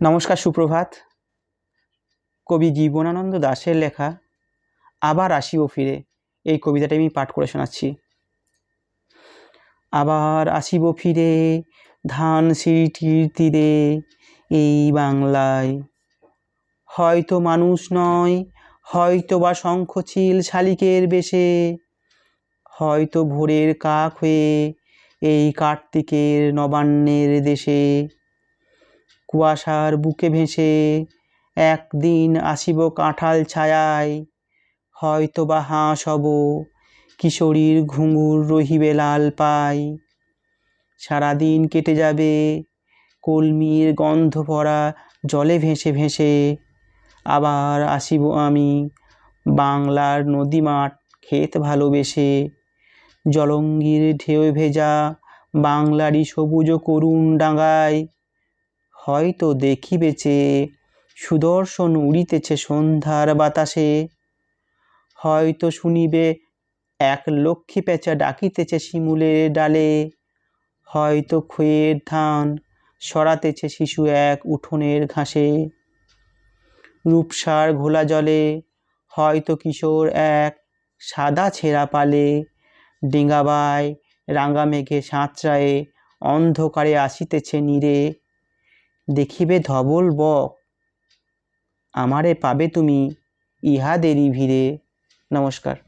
নমস্কার, সুপ্রভাত। কবি জীবনানন্দ দাশের লেখা, আবার আসিব ফিরে, এই কবিতাটা আমি পাঠ করে শোনাচ্ছি। আবার আসিব ফিরে, ধান সিঁড়িটির তীরে, এই বাংলায়। হয়তো মানুষ নয় হয়তো বা শঙ্খচিল শালিকের বেশে, হয়তো ভোরের কাক হয়ে এই কার্তিকের নবান্নের দেশে। কুয়াশার বুকে ভেসে একদিন আসিব কাঁঠাল ছায়ায়। হয়তো বা হাঁস হব, কিশোরীর ঘুঙুর রহিবে লাল পাই সারাদিন কেটে যাবে, কলমির গন্ধ ভরা জলে ভেসে ভেসে। আবার আসিব আমি বাংলার নদী মাঠ ক্ষেত ভালোবেসে। জলঙ্গির ঢেউ ভেজা বাংলারই সবুজ করুণ ডাঙায় হয়তো দেখিবে চেয়ে সুদর্শন উড়িতেছে সন্ধ্যার বাতাসে। হয়তো শুনিবে এক লক্ষ্মী পেঁচা ডাকিতেছে শিমুলের ডালে। হয়তো ক্ষয়ের ধান সরাতেছে শিশু এক উঠোনের ঘাসে। রূপসার ঘোলা জলে হয়তো কিশোর এক সাদা ছেঁড়া পালে। ডিঙ্গাবায় রাঙা মেঘে সাঁতরায়ে অন্ধকারে আসিতেছে নীরে। দেখিবে ধবল বক। আমারে পাবে তুমি ইহাদেরই ভিড়ে। নমস্কার।